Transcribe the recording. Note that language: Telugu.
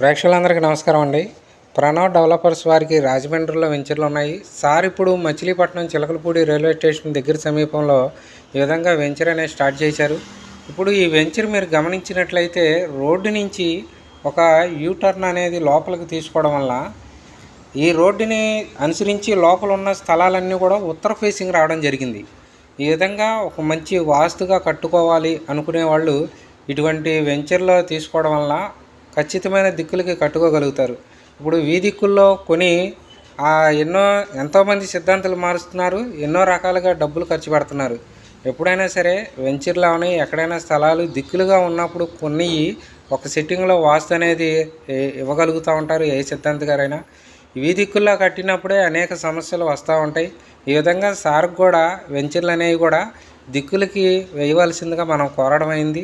ప్రేక్షకులందరికీ నమస్కారం అండి. ప్రణవ్ డెవలపర్స్ వారికి రాజమండ్రిలో వెంచర్లు ఉన్నాయి. సార్ ఇప్పుడు మచిలీపట్నం చిలకలపూడి రైల్వే స్టేషన్ దగ్గర సమీపంలో ఈ విధంగా వెంచర్ అనేది స్టార్ట్ చేశారు. ఇప్పుడు ఈ వెంచర్ మీరు గమనించినట్లయితే రోడ్డు నుంచి ఒక యూ టర్న్ అనేది లోపలికి తీసుకోవడం వల్ల ఈ రోడ్డుని అనుసరించి లోపల ఉన్న స్థలాలన్నీ కూడా ఉత్తర ఫేసింగ్ రావడం జరిగింది. ఈ విధంగా ఒక మంచి వాస్తుగా కట్టుకోవాలి అనుకునే వాళ్ళు ఇటువంటి వెంచర్లో తీసుకోవడం వల్ల ఖచ్చితమైన దిక్కులకి కట్టుకోగలుగుతారు. ఇప్పుడు వీధిక్కుల్లో కొని ఎన్నో ఎంతోమంది సిద్ధాంతాలు మారుస్తున్నారు ఎన్నో రకాలుగా డబ్బులు ఖర్చు పెడుతున్నారు. ఎప్పుడైనా సరే వెంచర్లు అవని ఎక్కడైనా స్థలాలు దిక్కులుగా ఉన్నప్పుడు కొన్ని ఒక సెట్టింగ్లో వాస్తు అనేది ఇవ్వగలుగుతూ ఉంటారు ఏ సిద్ధాంతి గారైనా. ఈ దిక్కుల్లో కట్టినప్పుడే అనేక సమస్యలు వస్తూ ఉంటాయి. ఈ విధంగా సార్కు కూడా వెంచర్లు అనేవి కూడా దిక్కులకి వేయవలసిందిగా మనం కోరడం అయింది.